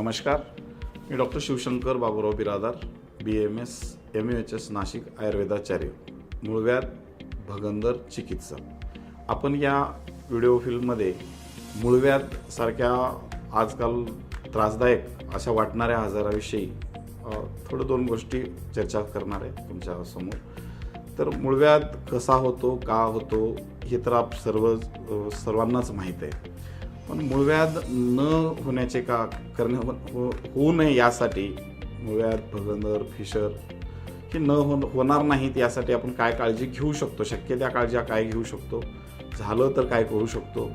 नमस्कार. मी doctor Shivshankar Baburao Biradar B M S M U H S Nashik आयुर्वेदाचार्य मूळव्याध भगंदर चिकित्सक. आपण या व्हिडिओ फिल्ममध्ये मूळव्याध सारख्या आजकाल त्रासदायक अशा वाटणाऱ्या आजाराविषयी थोडं दोन गोष्टी चर्चा करणार आहे तुमच्यासमोर तर मूळव्याध कसा होतो का होतो हे तर आप सर्व सर्वांनाच माहीत आहे. पण मूळव्याध न होण्याचे का करणे हो-, हो होऊ नये यासाठी मूळव्याध भगंदर फिशर हे न हो होणार नाहीत यासाठी आपण काय काळजी घेऊ शकतो? शक्य त्या काळजी काय घेऊ शकतो? झालं तर काय करू शकतो?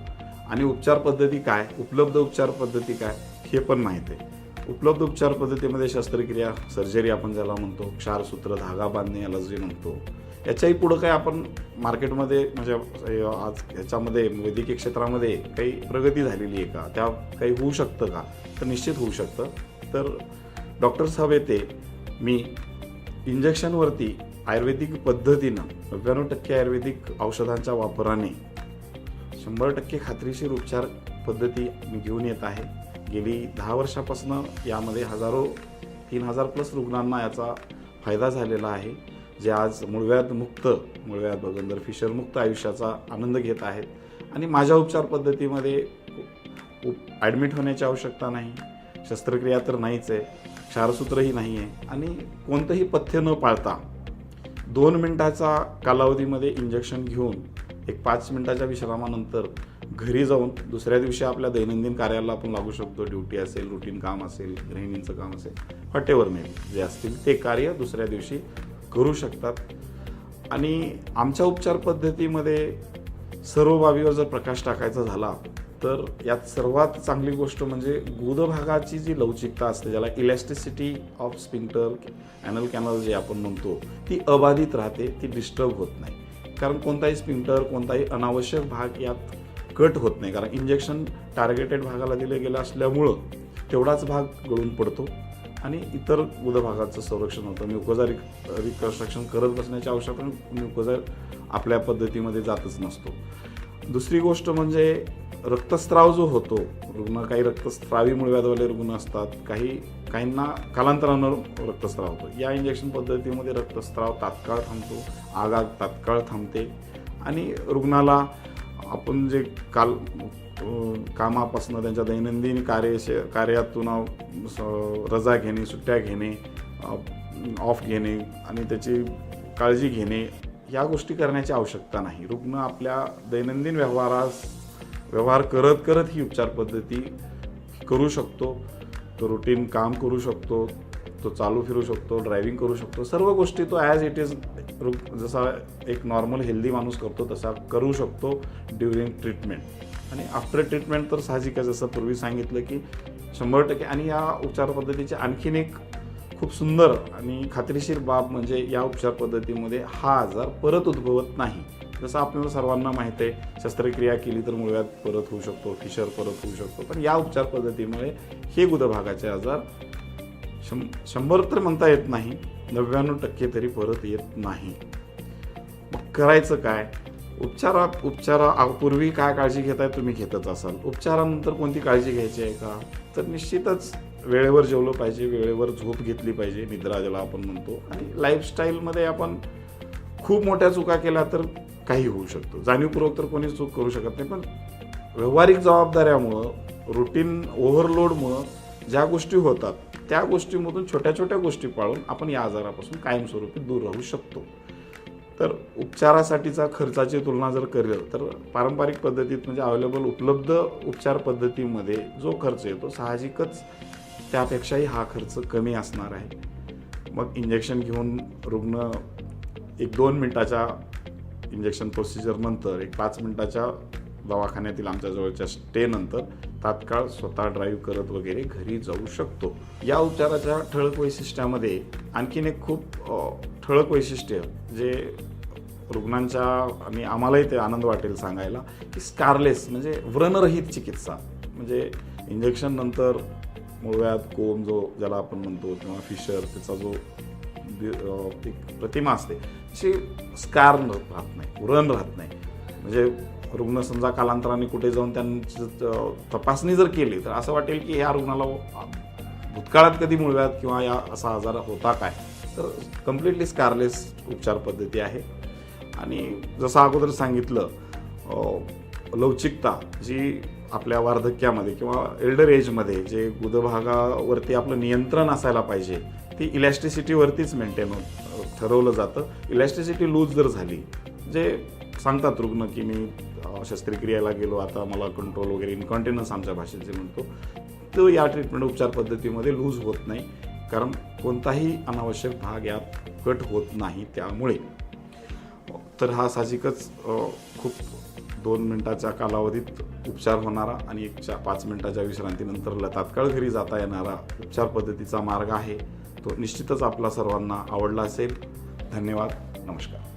आणि उपचार पद्धती काय? उपलब्ध उपचार पद्धती काय? हे पण माहीत आहे. उपलब्ध उपचार पद्धतीमध्ये शस्त्रक्रिया सर्जरी आपण ज्याला म्हणतो क्षारसूत्र धागा बांधणे याला जे म्हणतो याच्याही पुढं काय आपण मार्केटमध्ये म्हणजे आज ह्याच्यामध्ये वैद्यकीय क्षेत्रामध्ये काही प्रगती झालेली आहे का? त्या काही होऊ शकतं का? तर निश्चित होऊ शकतं. तर डॉक्टर साहेब येते मी इंजेक्शनवरती आयुर्वेदिक पद्धतीनं नव्याण्णव टक्के आयुर्वेदिक औषधांच्या वापराने शंभर टक्के खात्रीशीर उपचार पद्धती मी घेऊन येत आहे. गेली दहा वर्षापासून यामध्ये हजारो तीन हजार प्लस रुग्णांना याचा फायदा झालेला आहे जे आज मुळव्यात मुक्त मुळव्यात बगंदर फिशरमुक्त आयुष्याचा आनंद घेत आहेत. आणि माझ्या उपचार पद्धतीमध्ये उप ॲडमिट होण्याची आवश्यकता नाही शस्त्रक्रिया तर नाहीच आहे क्षारसूत्रही नाही आहे. आणि कोणतंही पथ्य न पाळता दोन मिनिटाचा कालावधीमध्ये इंजेक्शन घेऊन एक पाच मिनिटाच्या विश्रामानंतर घरी जाऊन दुसऱ्या दिवशी आपल्या दैनंदिन कार्याला आपण लागू शकतो. ड्युटी असेल रुटीन काम असेल गृहिणींचं काम असेल हॉटेवर मे जे असतील ते कार्य दुसऱ्या दिवशी करू शकतात. आणि आमच्या उपचार पद्धतीमध्ये सर्व बाबीवर जर प्रकाश टाकायचा झाला तर यात सर्वात चांगली गोष्ट म्हणजे गुदभागाची जी लवचिकता असते ज्याला elasticity of sphincter anal canal जे आपण म्हणतो ती अबाधित राहते ती डिस्टर्ब होत नाही. कारण कोणताही स्पिंटर कोणताही अनावश्यक भाग यात कट होत नाही. कारण इंजेक्शन टार्गेटेड भागाला दिलं गेलं असल्यामुळं तेवढाच भाग गळून पडतो आणि इतर गुदभागाचं संरक्षण होतं. म्युकोजा रिक रिकन्स्ट्रक्शन करत बसण्याची आवश्यकता म्युकोजा आपल्या पद्धतीमध्ये जातच नसतो. दुसरी गोष्ट म्हणजे रक्तस्राव जो होतो रुग्ण काही रक्तस्रावी व्याधवाले रुग्ण असतात काही काहींना कालांतरानं रक्तस्राव होतो. या इंजेक्शन पद्धतीमध्ये रक्तस्राव तात्काळ थांबतो आगाग तात्काळ थांबते आणि रुग्णाला आपण जे काल कामापासून त्यांच्या दैनंदिन कार्य कार्यातून रजा घेणे सुट्ट्या घेणे ऑफ घेणे आणि त्याची काळजी घेणे या गोष्टी करण्याची आवश्यकता नाही. रुग्ण आपल्या दैनंदिन व्यवहारास व्यवहार करत करत ही उपचार पद्धती करू शकतो. तो रुटीन काम करू शकतो. तो चालू फिरू शकतो ड्रायव्हिंग करू शकतो. सर्व गोष्टी तो ॲज इट इज जसा एक नॉर्मल हेल्दी माणूस करतो तसा करू शकतो ड्युरिंग ट्रीटमेंट आणि आफ्टर ट्रीटमेंट तर साहजिक आहे जसं पूर्वी सांगितलं की शंभर टक्के आणि या उपचार पद्धतीची आणखीन एक खूप सुंदर आणि खात्रीशीर बाब म्हणजे या उपचार पद्धतीमध्ये हा आजार परत उद्भवत नाही. जसं आपल्याला सर्वांना माहीत आहे शस्त्रक्रिया केली तर मुळव्यात परत होऊ शकतो फिशर परत होऊ शकतो. पण या उपचार पद्धतीमुळे हे गुदभागाचे आजार शं शंभर तर म्हणता येत नाही नव्याण्णव टक्के तरी परत येत नाही. मग करायचं काय? उपचारा उपचारा पूर्वी काय काळजी घेताय तुम्ही घेतच असाल. उपचारानंतर कोणती काळजी घ्यायची आहे का? तर निश्चितच वेळेवर जेवलं पाहिजे वेळेवर झोप घेतली पाहिजे निद्रा ज्याला आपण म्हणतो. आणि लाईफस्टाईलमध्ये आपण खूप मोठ्या चुका केल्या तर काही होऊ शकतो. जाणीवपूर्वक तर कोणी चूक करू शकत नाही पण व्यावहारिक जबाबदाऱ्यामुळं रुटीन ओव्हरलोडमुळं ज्या गोष्टी होतात त्या गोष्टीमधून छोट्या छोट्या गोष्टी पाळून आपण या आजारापासून कायमस्वरूपी दूर राहू शकतो. तर उपचारासाठीचा खर्चाची तुलना जर केलं तर पारंपरिक पद्धतीत म्हणजे अवेलेबल उपलब्ध उपचार पद्धतीमध्ये जो खर्च येतो साहजिकच त्यापेक्षाही हा खर्च कमी असणार आहे. मग इंजेक्शन घेऊन रुग्ण एक दोन मिनटाच्या इंजेक्शन प्रोसिजरनंतर एक पाच मिनटाच्या दवाखान्यातील आमच्या जवळच्या स्टेनंतर तात्काळ स्वतः ड्राईव्ह करत वगैरे घरी जाऊ शकतो. या उपचाराच्या ठळक वैशिष्ट्यामध्ये आणखीन एक खूप ठळक वैशिष्ट्य जे रुग्णांच्या आणि आम्हालाही ते आनंद वाटेल सांगायला की स्कारलेस म्हणजे व्रणरहित चिकित्सा. म्हणजे इंजेक्शन नंतर मुळव्यात कोम जो ज्याला आपण म्हणतो किंवा फिशर त्याचा जो एक प्रतिमा असते अशी स्कार राहत नाही व्रण राहत नाही. म्हणजे रुग्ण समजा कालांतराने कुठे जाऊन त्यांची तपासणी जर केली तर असं वाटेल की ह्या रुग्णाला भूतकाळात कधी मूळव्याध किंवा या असा आजार होता काय? तर कम्प्लिटली स्कारलेस उपचार पद्धती आहे. आणि जसं अगोदर सांगितलं लवचिकता जी आपल्या वार्धक्यामध्ये किंवा एल्डर एजमध्ये जे गुदभागावरती आपलं नियंत्रण असायला पाहिजे ती इलॅस्टिसिटीवरतीच मेंटेन ठरवलं जातं. इलॅस्टिसिटी लूज जर झाली जे सांगतात रुग्ण की मी शस्त्रक्रियेला गेलो आता मला कंट्रोल वगैरे इनकॉन्टेनन्स आमच्या भाषेत जे म्हणतो तो या ट्रीटमेंट उपचार पद्धतीमध्ये लूज होत नाही. कारण कोणताही अनावश्यक भाग यात कट होत नाही त्यामुळे. तर हा साहजिकच खूप दोन मिनटाच्या कालावधीत उपचार होणारा आणि एक चार पाच मिनटाच्या विश्रांतीनंतर ल- तात्काळ घरी जाता येणारा उपचार पद्धतीचा मार्ग आहे. तो निश्चितच आपला सर्वांना आवडला असेल. धन्यवाद. नमस्कार.